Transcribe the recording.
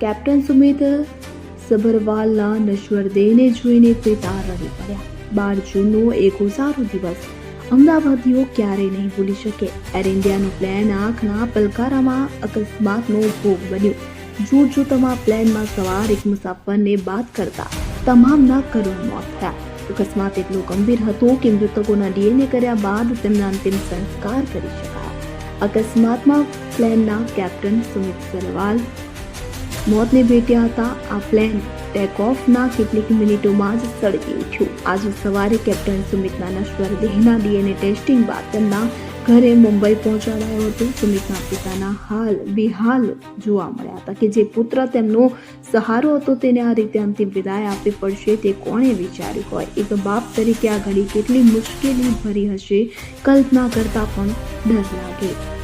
Captain Sumit સભરવાલના નશ્વરદેહને જોઈને પિતા રડી પડ્યા. બાર જૂનનો એક સારો દિવસ. અમદાવાદીઓ ક્યારેય નહીં ભૂલી શકે. એર ઇન્ડિયાનું પ્લેન આંખના પલકારામાં અકસ્માતનો ભોગ બન્યો. જોત જોતામાં પ્લેનમાં સવાર એક મુસાફરને બાદ કરતા તમામના કરુણ મોત થયા. અકસ્માત એટલો ગંભીર હતો કે મૃતકોના ડીએનએ કર્યા બાદ તેમના અંતિમ સંસ્કાર કરી શકાયા. અકસ્માતમાં પ્લેનના કેપ્ટન સુમિત સરવાલ મોતને ભેટ્યા હતા. આ પ્લેન ટેક ઓફના કેટલીક મિનિટોમાં જ સળગી ઉઠ્યું. આજે સવારે કેપ્ટન સુમિતના સ્વરદેહના ડીએનએ ટેસ્ટિંગ બાદ તેમના ઘરે મુંબઈ પહોંચાડાયો હતો. સુમિતના પિતાના હાલ બેહાલ જોવા મળ્યા હતા કે જે પુત્ર તેમનો સહારો હતો તેને આ રીતે અંતિમ વિદાય આપવી પડશે તે કોણે વિચાર્યું હોય? એક બાપ તરીકે આ ઘડી કેટલી મુશ્કેલી ભરી હશે કલ્પના કરતાં પણ ડર લાગે.